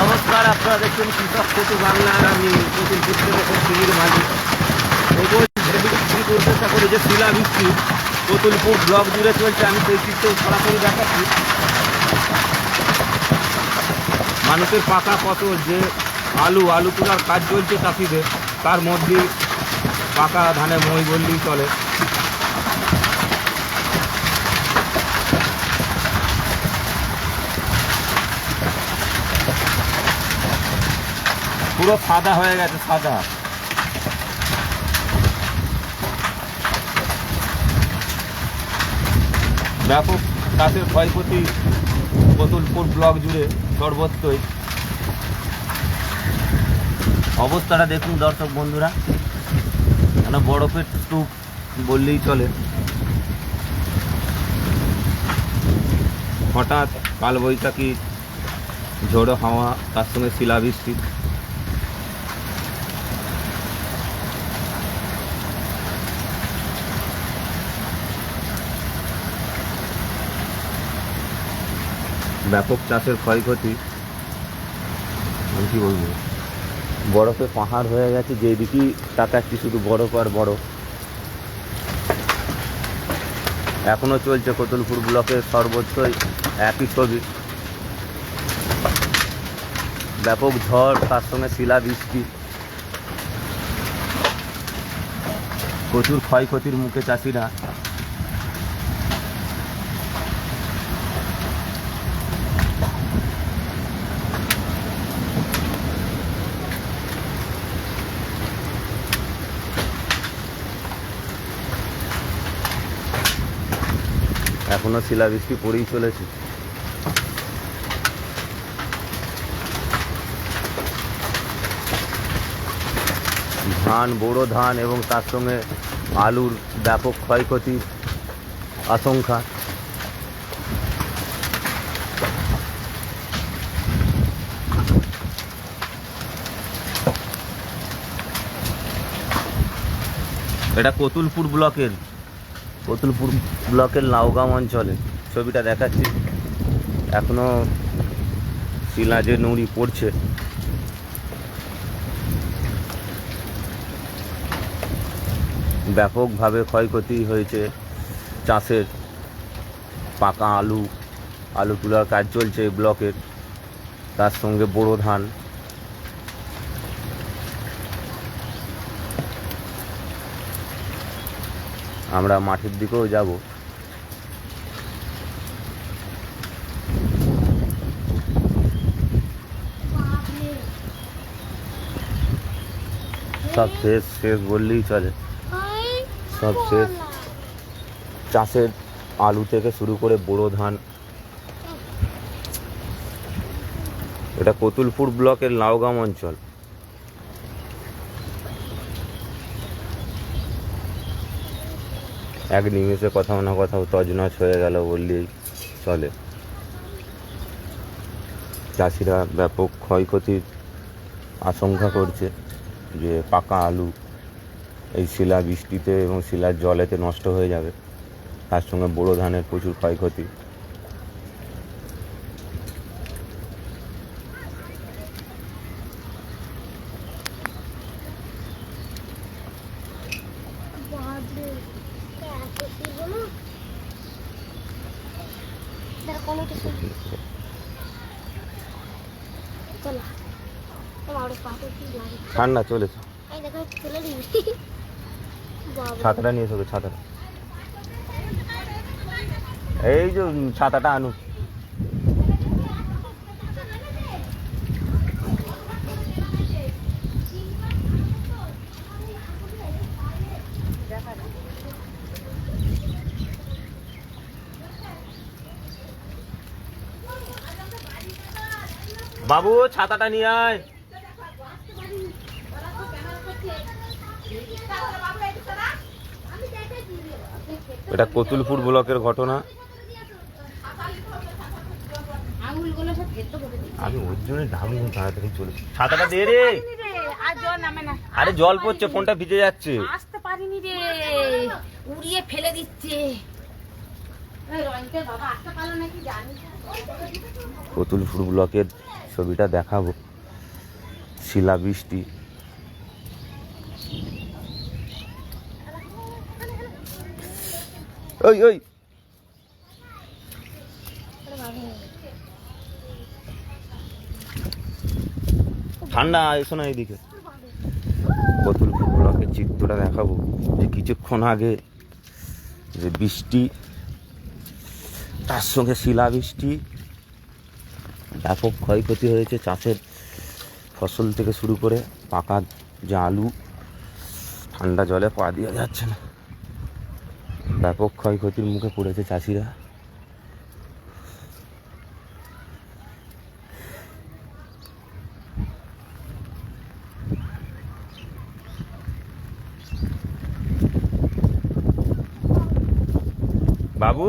নমস্কার, আপনারা দেখছেন কৃষক সেতু বাংলার আমি প্রচুর পুস্তক টিভির মালিক প্রবল বিক্রি করতে চেষ্টা যে শিলা বৃষ্টি কতুলপুর ব্লক জুড়ে চলছে, আমি সেই চিত্র সরাসরি দেখাচ্ছি। মানুষের পাকা পটল যে আলু আলু তোলার কাজ চলছে চাষিদের, তার মধ্যে পাকা ধানে মই বললেই চলে। পুরো সাদা হয়ে গেছে সাদা ব্যাপক চাষের ক্ষয়ক্ষতি কতুলপুর ব্লক জুড়ে সর্বত্রই। অবস্থাটা দেখুন দর্শক বন্ধুরা। মানে বরফের স্তূপ বললেই চলে। হঠাৎ কালবৈশাখী ঝোড়ো হাওয়া, তার সঙ্গে শিলাবৃষ্টি। ব্যাপক চাষের ক্ষয়ক্ষতি। আমি কি বলব? বরফে পাহাড় হয়ে গেছে যেদিকেই তাকাচ্ছি শুধু বরফ আর বরফ। এখনও চলছে কতুলপুর ব্লকের সর্বোচ্চই একই ছবি। ব্যাপক ঝড়, তার সঙ্গে শিলাবৃষ্টি প্রচুর ক্ষয়ক্ষতির মুখে চাষিরা এখনও শিলাবৃষ্টি পড়েই চলেছে। ধান, বোরো ধান এবং তার সঙ্গে আলুর ব্যাপক ক্ষয়ক্ষতির আশঙ্কা। এটা কতুলপুর ব্লকের কতুলপুর ব্লকের লাউগাম অঞ্চলে। ছবিটা দেখাচ্ছি। এখনও শিলা যে নুড়ি পড়ছে। ব্যাপকভাবে ক্ষয়ক্ষতি হয়েছে চাষের। পাকা আলু আলু তোলার কাজ চলছে ব্লকের। তার সঙ্গে বোরো ধান। আমরা মাঠের দিকেও যাব। সব শেষ শেষ বললেই চলে। সব শেষ। চাষের আলু থেকে শুরু করে বোরো ধান। এটা কতুলপুর ব্লকের লাউগাম অঞ্চল। এক নিমিষে কোথাও না কোথাও তজনজ হয়ে গেল বললেই চলে। চাষিরা ব্যাপক ক্ষয়ক্ষতির আশঙ্কা করছে যে পাকা আলু এই শিলা বৃষ্টিতে এবং শিলার জলেতে নষ্ট হয়ে যাবে। তার সঙ্গে বোরো ধানের প্রচুর ক্ষয়ক্ষতি। ঠান্ডা চলেছে এই দেখো একটু তুলে দিবি বাবা ছাতাটা নিয়ে এসো ছাতাটা এই যে উম, ছাতাটা আনু বাবু ছাতাটা নিয়ে আয়। এটা কতুলপুর ব্লকের ঘটনা। আমি ওর জন্য দামি তাড়াতাড়ি চলেছি। ছাতাটা দে রে। আর জল নামে না। আরে জল পড়ছে ফোনটা ভিজে যাচ্ছে। আসতে পারিনি রে। উড়িয়ে ফেলে দিচ্ছে। কতুলপুর ব্লকের ছবিটা দেখাবো। শিলাবৃষ্টি ওই ওই। ঠান্ডা, এসো না এইদিকে কতুলপুর ব্লকের চিত্রটা দেখাবো। যে কিছুক্ষণ আগে যে বৃষ্টি, তার সঙ্গে শিলাবৃষ্টি ব্যাপক ক্ষয়ক্ষতি হয়েছে চাষের ফসল থেকে শুরু করে পাকা যে আলু, ঠান্ডা জলে পা দেওয়া যাচ্ছে না। ব্যাপক ক্ষয়ক্ষতির মুখে পড়েছে চাষিরা বাবু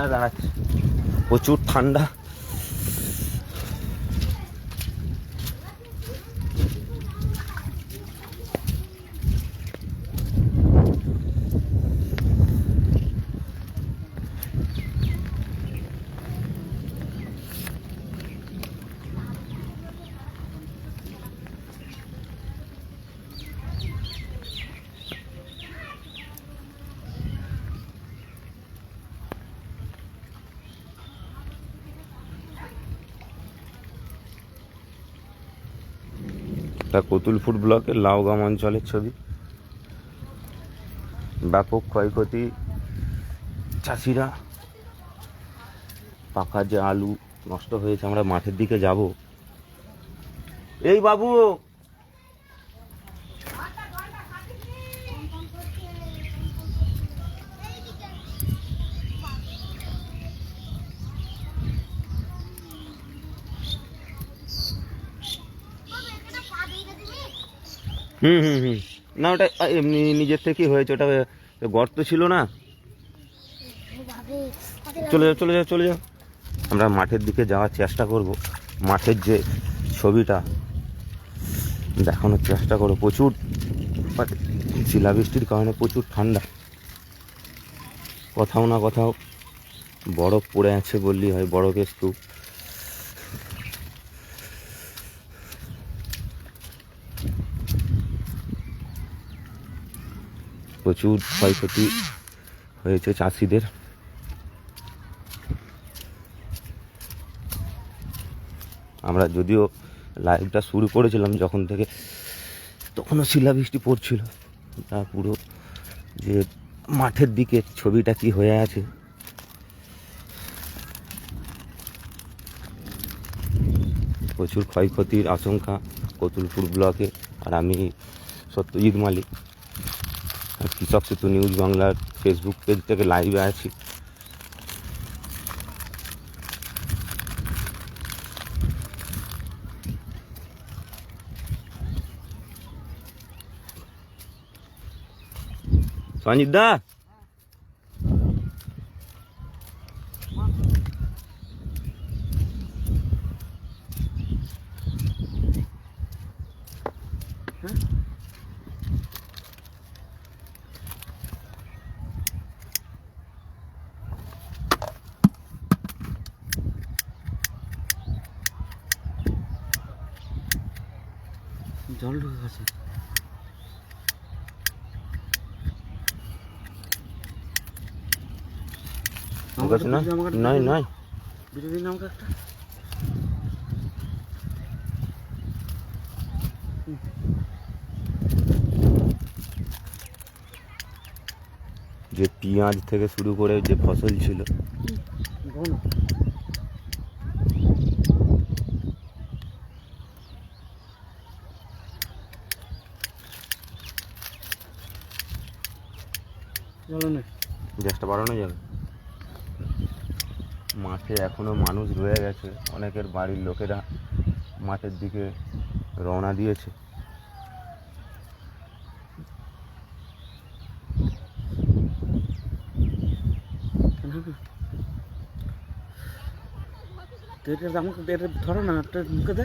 ধারে দাঁড়াচ্ছে। প্রচুর ঠান্ডা। এটা কতুলপুর ব্লকের লাউগাম অঞ্চলের ছবি। ব্যাপক ক্ষয়ক্ষতি, চাষিরা, পাকা যে আলু নষ্ট হয়েছে, আমরা মাঠের দিকে যাব। এই বাবু হুম হুম হুম। না, ওটা এমনি নিজের থেকেই হয়েছে, ওটা গর্ত ছিল না। চলে যাও চলে যাও চলে যাও। আমরা মাঠের দিকে যাওয়ার চেষ্টা করব। মাঠের যে ছবিটা, দেখানোর চেষ্টা করো প্রচুর শিলাবৃষ্টির কারণে প্রচুর ঠান্ডা। কোথাও না কোথাও বরফ পড়ে আছে বললেই হয়, বরফের স্তূপ। প্রচুর ক্ষয়ক্ষতি হয়েছে চাষিদের। আমরা যদিও লাইভটা শুরু করেছিলাম যখন থেকে, তখনও শিলাবৃষ্টি পড়ছিল। তা পুরো যে মাঠের দিকে ছবিটা কি হয়ে আছে। প্রচুর ক্ষয়ক্ষতির আশঙ্কা কতুলপুর ব্লকে আর আমি সত্যজিৎ মালিক। কৃষক সেতু নিউজ বাংলার ফেসবুক পেজ থেকে লাইভে আছি। সঞ্জিত দা? জল ঢুকে গেছে। নয় নয় ভিডিও দিন একটা। যে পেঁয়াজ থেকে শুরু করে যে ফসল ছিল বলো চলো না গ্যাসটা বাড়ানো যাবে। মাঠে এখনও মানুষ রয়ে গেছে। অনেকের বাড়ির লোকেরা মাঠের দিকে রওনা দিয়েছে। ধরো না একটা মুখে দে।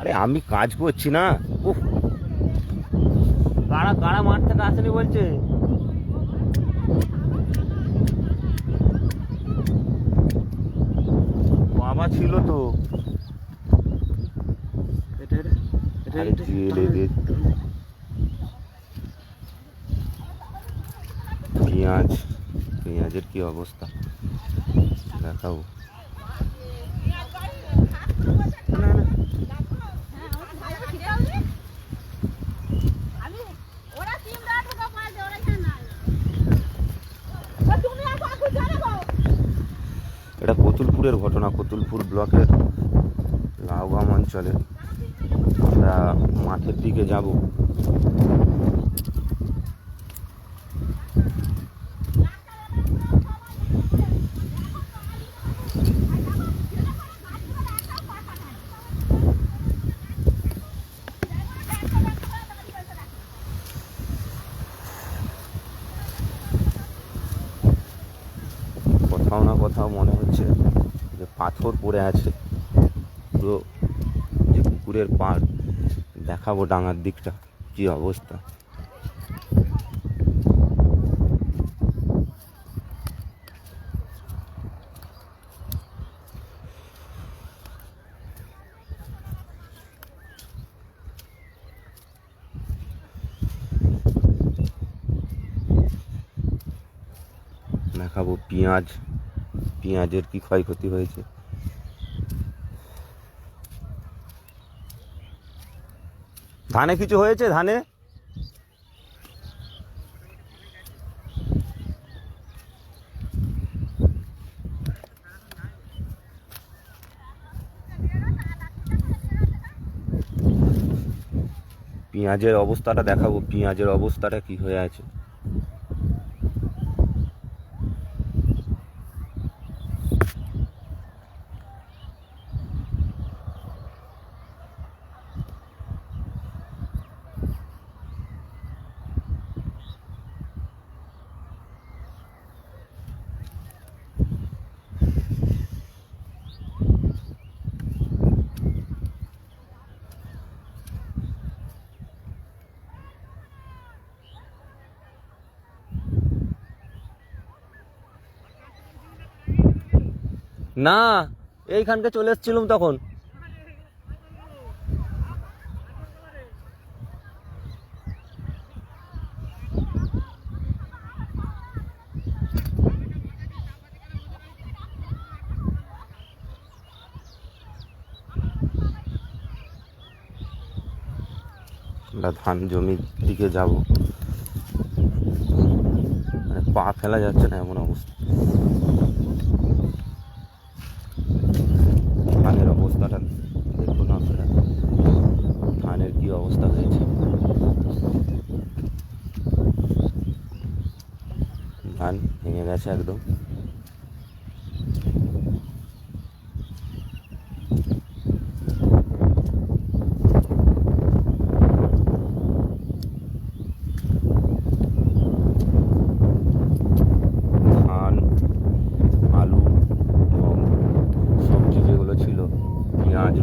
আরে আমি কাজ করছি না। উফ। কারা কারা মাঠ থেকে আসেনি বলছে। আমার ছিল তো। পেঁয়াজ পেঁয়াজের কি অবস্থা? দেখাবো কতুলপুরের ঘটনা কতুলপুর ব্লকের লাউগাম অঞ্চলে। আমরা মাঠের দিকে যাব। কোথাও না কোথাও মনে হচ্ছে পাথর পড়ে আছে। পুরো যে পুকুরের পাড়, দেখাবো ডাঙার দিকটা, কি অবস্থা। দেখাবো পেঁয়াজ, পেঁয়াজের কি ক্ষয়ক্ষতি হয়েছে। ধানে কিছু হয়েছে? ধানে? পেঁয়াজের অবস্থাটা দেখাবো। পেঁয়াজের অবস্থাটা কি হয়ে আছে? না, এইখানকে চলে এসেছিলাম তখন। আমরা ধান জমির দিকে যাব। মানে পা ফেলা যাচ্ছে না এমন অবস্থা ধানের অবস্থাটা দেখুন আপনারা ধানের কি অবস্থা হয়েছে ধান গেছে একদম।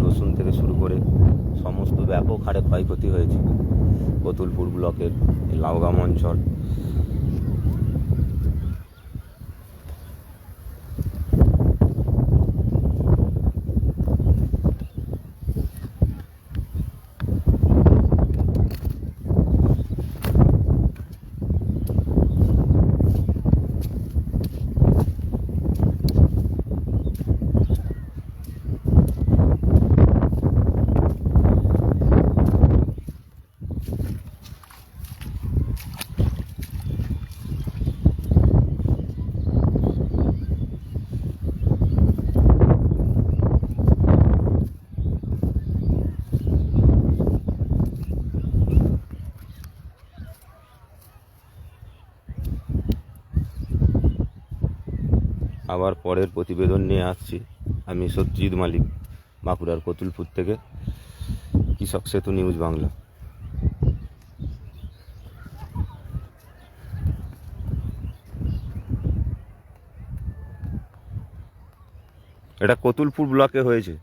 রসুন থেকে শুরু করে সমস্ত ব্যাপক হারে ক্ষয়ক্ষতি হয়েছে। কতুলপুর ব্লকের লাউগাম অঞ্চল। আবার পরের প্রতিবেদন নিয়ে আসছি। আমি সত্যজিৎ মালিক, বাঁকুড়ার কতুলপুর থেকে। কৃষক সেতু নিউজ বাংলা। এটা কতুলপুর ব্লকে হয়েছে।